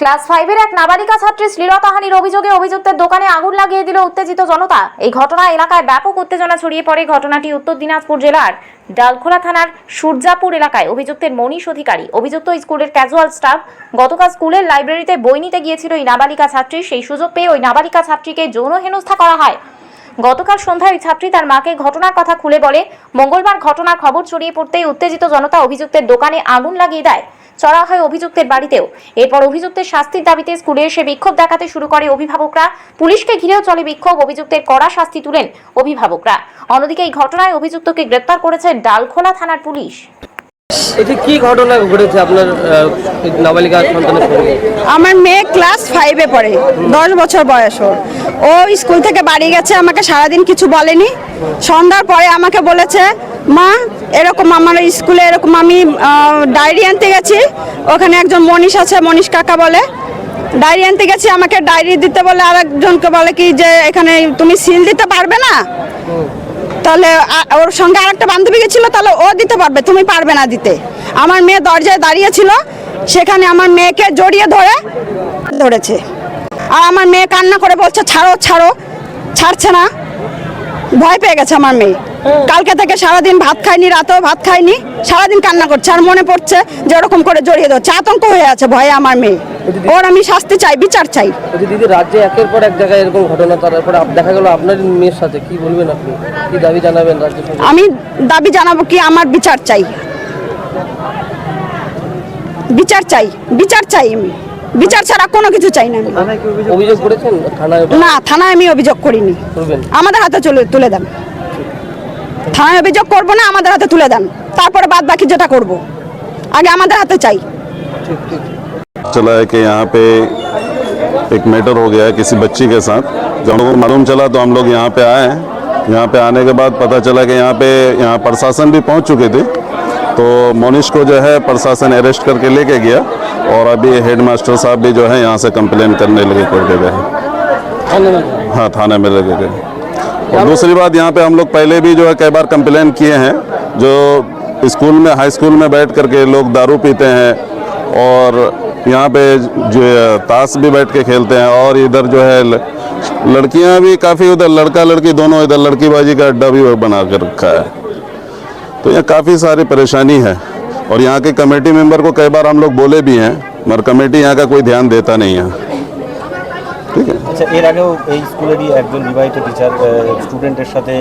Class ফাইভের এক নাবালিকা ছাত্রী শ্লীলতাহানির অভিযোগে অভিযুক্তের দোকানে আগুন লাগিয়ে দিল উত্তেজিত জনতা। এই ঘটনা এলাকায় ব্যাপক উত্তেজনা ছড়িয়ে পড়ে। ঘটনাটি উত্তর দিনাজপুর জেলার ডালখোলা থানার সূর্যাপুর এলাকায়। অভিযুক্তের মনীষ অধিকারী। অভিযুক্ত স্কুলের ক্যাজুয়াল স্টাফ গতকাল স্কুলের লাইব্রেরিতে বই নিতে গিয়েছিল ওই নাবালিকা ছাত্রী। সেই সুযোগ পেয়ে ওই নাবালিকা ছাত্রীকে যৌন হেনস্থা করা হয়। গতকাল সন্ধ্যায় ওই ছাত্রী তার মাকে ঘটনার কথা খুলে বলে। মঙ্গলবার ঘটনার খবর ছড়িয়ে পড়তেই উত্তেজিত জনতা অভিযুক্তের দোকানে আগুন লাগিয়ে দেয়। চড়া হয় অভিযুক্তের বাড়িতেও। এরপর অভিযুক্তের শাস্তির দাবিতে স্কুলে এসে বিক্ষোভ দেখাতে শুরু করে অভিভাবকরা। পুলিশকে ঘিরেও চলে বিক্ষোভ অভিযুক্তের কড়া শাস্তি তুলেন অভিভাবকরা। অন্যদিকে এই ঘটনায় অভিযুক্তকে গ্রেপ্তার করেছে ডালখোলা থানার পুলিশ। এটি কি ঘটনা ঘটেছে আপনার নাবালিকা সন্তানের সঙ্গে? আমার মেয়ে ক্লাস ফাইভে পড়ে দশ বছর বয়স ওর। ও স্কুল থেকে বাড়ি গেছে আমাকে সারাদিন কিছু বলেনি। সন্ধ্যার পরে আমাকে বলেছে মা, এরকম আমার স্কুলে এরকম আমি ডায়েরি আনতে গেছি। ওখানে একজন মনীষ আছে, মনীষ কাকা বলে। ডায়েরি আনতে গেছি, আমাকে ডায়েরি দিতে বলে আরেকজনকে বলে কি যে, এখানে তুমি সিল দিতে পারবে না? তাহলে ওর সঙ্গে আরেকটা বান্ধবী গেছিল, তাহলে ও দিতে পারবে, তুমি পারবে না দিতে। আমার মেয়ে দরজায় দাঁড়িয়ে ছিল সেখানে আমার মেয়েকে জড়িয়ে ধরে ধরেছে। আর আমার মেয়ে কান্না করে বলছে, ছাড়ো ছাড়ো, ছাড়ছে না। ভয় পেয়ে গেছে আমার মেয়ে। কালকে থেকে সারাদিন ভাত খায়নি রাতেও ভাত খায়নি সারাদিন কান্না করছে আর মনে পড়ছে যে ওরকম করে জড়িয়ে ধরছে। আতঙ্ক হয়ে আছে ভয়ে আমার মেয়ে। ওর আমি শাস্তি চাই বিচার চাই। দিদি রাজ্যে একের পর এক জায়গায় এরকম ঘটনা তারপরে দেখা গেল আপনার মেয়ের সাথে। কি বলবেন আপনি? কি দাবি জানাবেন রাজ্য আমি দাবি জানাব কি আমার বিচার চাই। বিচার চাই বিচার চাই আমি। বিচার ছাড়া কোনো কিছু চাই না আমি। অভিযোগ করেছেন? থানায় না থানায় আমি অভিযোগ করিনি। আমাদের হাতে চলে তুলে দেন। থানায় অভিযোগ করবো না আমাদের হাতে তুলে দেন তারপরে বাদ বাকি যেটা করব আগে আমাদের হাতে চাই ঠিক ঠিক चला है कि यहाँ पे एक मैटर हो गया है किसी बच्ची के साथ जब हम लोगों को मालूम चला तो हम लोग यहाँ पे आए हैं यहाँ पे आने के बाद पता चला कि यहाँ पे यहाँ प्रशासन भी पहुँच चुके थे तो मोनिश को जो है प्रशासन अरेस्ट करके लेके गया और अभी हेड मास्टर साहब भी जो है यहाँ से कंप्लेन करने लगे कोर्ट के गए ধন্যবাদ हाँ थाने में लगे गए और दूसरी बात यहाँ पे हम लोग पहले भी जो है कई बार कंप्लेन किए हैं जो स्कूल में हाई स्कूल में बैठ करके लोग दारू पीते हैं और यहाँ पे जो है ताश भी बैठ के खेलते हैं और इधर जो है लड़कियाँ भी काफ़ी उधर लड़का लड़की दोनों इधर लड़कीबाजी का अड्डा भी बना कर रखा है। तो यहाँ काफ़ी सारी परेशानी है और यहाँ के कमेटी मेंबर को कई बार हम लोग बोले भी हैं मगर कमेटी यहाँ का कोई ध्यान देता नहीं है। ठीक है আচ্ছা এর আগেও এই স্কুলেরই একজন বিবাহিত টিচার স্টুডেন্টের সাথে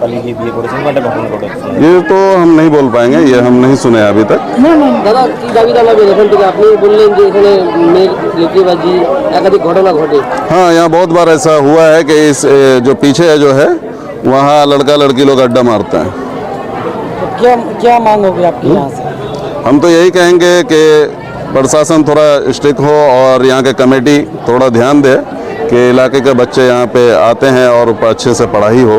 পালিয়ে গিয়ে বিয়ে করেছেন বা একটা ঘটনা ঘটেছে ये तो हम नहीं बोल पाएंगे ये हम नहीं सुने अभी तक দাদা কি দাবি জানাবেন এখান থেকে আপনি বললেন যে এখানে মেয়ের লেকিবাজি একাধিক ঘটনা ঘটে हाँ यहाँ बहुत बार ऐसा हुआ है कि इस ए, जो पीछे है जो है वहाँ लड़का लड़की लोग अड्डा मारते हैं क्या क्या मांग होगी आपकी यहाँ से हम तो यही कहेंगे कि प्रशासन थोड़ा स्ट्रिक हो और यहाँ के कमेटी थोड़ा ध्यान दे कि इलाके के बच्चे यहाँ पे आते हैं और अच्छे से पढ़ाई हो।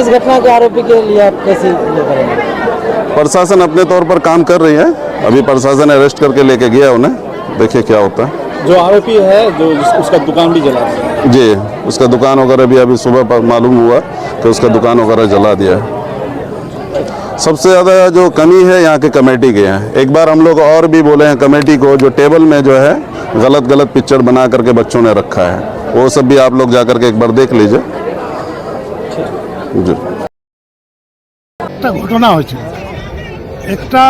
इस घटना के आरोपी के लिए आप कैसे प्रशासन अपने तौर पर काम कर रही है। अभी प्रशासन अरेस्ट करके लेके गया उन्हें। देखिए क्या होता है। जो आरोपी है जो उसका दुकान भी जला दिया। जी उसका दुकान वगैरह भी अभी सुबह पर मालूम हुआ कि उसका दुकान वगैरह जला दिया है। सबसे ज़्यादा जो कमी है यहाँ के कमेटी के हैं एक बार हम लोग और भी बोले हैं कमेटी को जो टेबल में जो है गलत गलत पिक्चर बना करके बच्चों ने रखा है वो सब भी आप लोग जा करके एक बार देख लीजिए जी একটা ঘটনা হয়েছিল একটা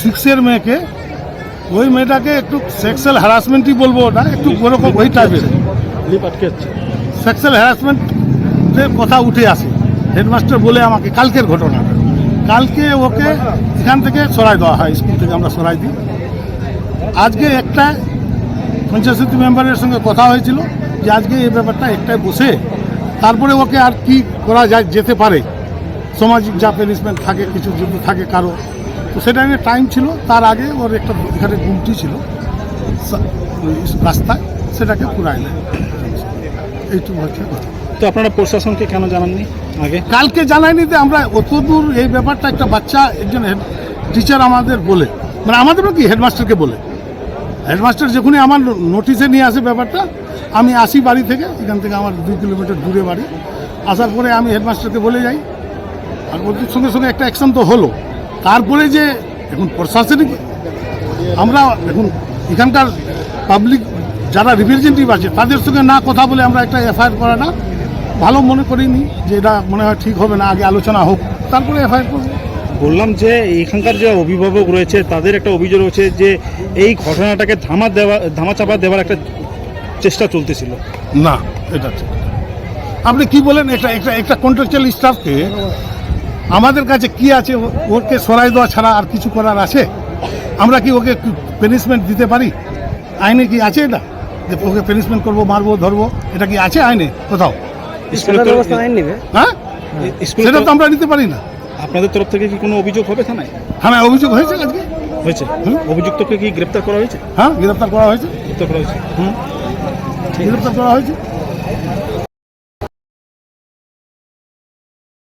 সিক্সের মেয়েকে ওই মেয়েটাকে একটু সেক্সুয়াল হ্যারাসমেন্টই বলবো ওটা একটু ওরকম ওই টাইপের সেক্সুয়াল হ্যারাসমেন্টের কথা উঠে আসে হেডমাস্টার বলে আমাকে কালকের ঘটনাটা কালকে ওকে এখান থেকে সরাই দেওয়া হয়, স্কুল থেকে আমরা সরাই দিই। আজকে একটা পঞ্চায়েত মেম্বারের সঙ্গে কথা হয়েছিল যে আজকে এই ব্যাপারটা একটাই বসে তারপরে ওকে আর কি করা যায় যেতে পারে। সামাজিক যা প্যানিশমেন্ট থাকে, কিছু যদি থাকে কারও, তো সেটা নিয়ে টাইম ছিল। তার আগে ওর একটা এখানে গুমটি ছিল রাস্তায়, সেটাকে পুরাই নেয়। এইটুকু হচ্ছে কথা। তো আপনারা প্রশাসনকে কেন জানাননি আগে? কালকে জানাইনি যে আমরা অতদূর এই ব্যাপারটা একটা বাচ্চা, একজন টিচার আমাদের বলে। মানে আমাদেরও কি? হেডমাস্টারকে বলে। হেডমাস্টার যখনই আমার নোটিশে নিয়ে আসে ব্যাপারটা, আমি আসি বাড়ি থেকে, এখান থেকে আমার দুই কিলোমিটার দূরে বাড়ি। আসার পরে আমি হেডমাস্টারকে বলে যাই। আর ওদের সঙ্গে সঙ্গে একটা অ্যাকশন তো হলো। তারপরে যে এখন প্রশাসনিক, আমরা এখন এখানকার পাবলিক যারা রিপ্রেজেন্টেটিভ আছে, তাদের সঙ্গে না কথা বলে আমরা একটা এফআইআর করাটা ভালো মনে করিনি যে এটা মনে হয় ঠিক হবে না আগে আলোচনা হোক। তারপরে এফআইআর করব। বললাম যে এখানকার যে অভিভাবক রয়েছে তাদের একটা অভিযোগ রয়েছে যে এই ঘটনাটাকে ধামা দেওয়া ধামাচাপা দেওয়ার একটা চেষ্টা চলতেছিল। না এটা আপনি কি বলেন একটা একটা একটা কন্ট্রাকচুয়াল স্টাফকে আমাদের কাছে কি আছে? ওকে সরাই দেওয়া ছাড়া আর কিছু করার আছে? আমরা কি ওকে পেনিশমেন্ট দিতে পারি? আইনে কি আছে এটা? যে ওকে পেনিশমেন্ট করব মারবো ধরবো এটা কি আছে আইনে কোথাও? হ্যাঁ? স্কুলে সেটা তো আমরা নিতে পারি না। আপনাদের তরফ থেকে কি কোনো অভিযোগ হবে থানায়? থানায় অভিযোগ হয়েছে আজকে? হয়েছে। অভিযুক্তকে কি গ্রেপ্তার করা হয়েছে? হ্যাঁ গ্রেপ্তার করা হয়েছে। গ্রেপ্তার করা হয়েছে। গ্রেপ্তার করা হয়েছে।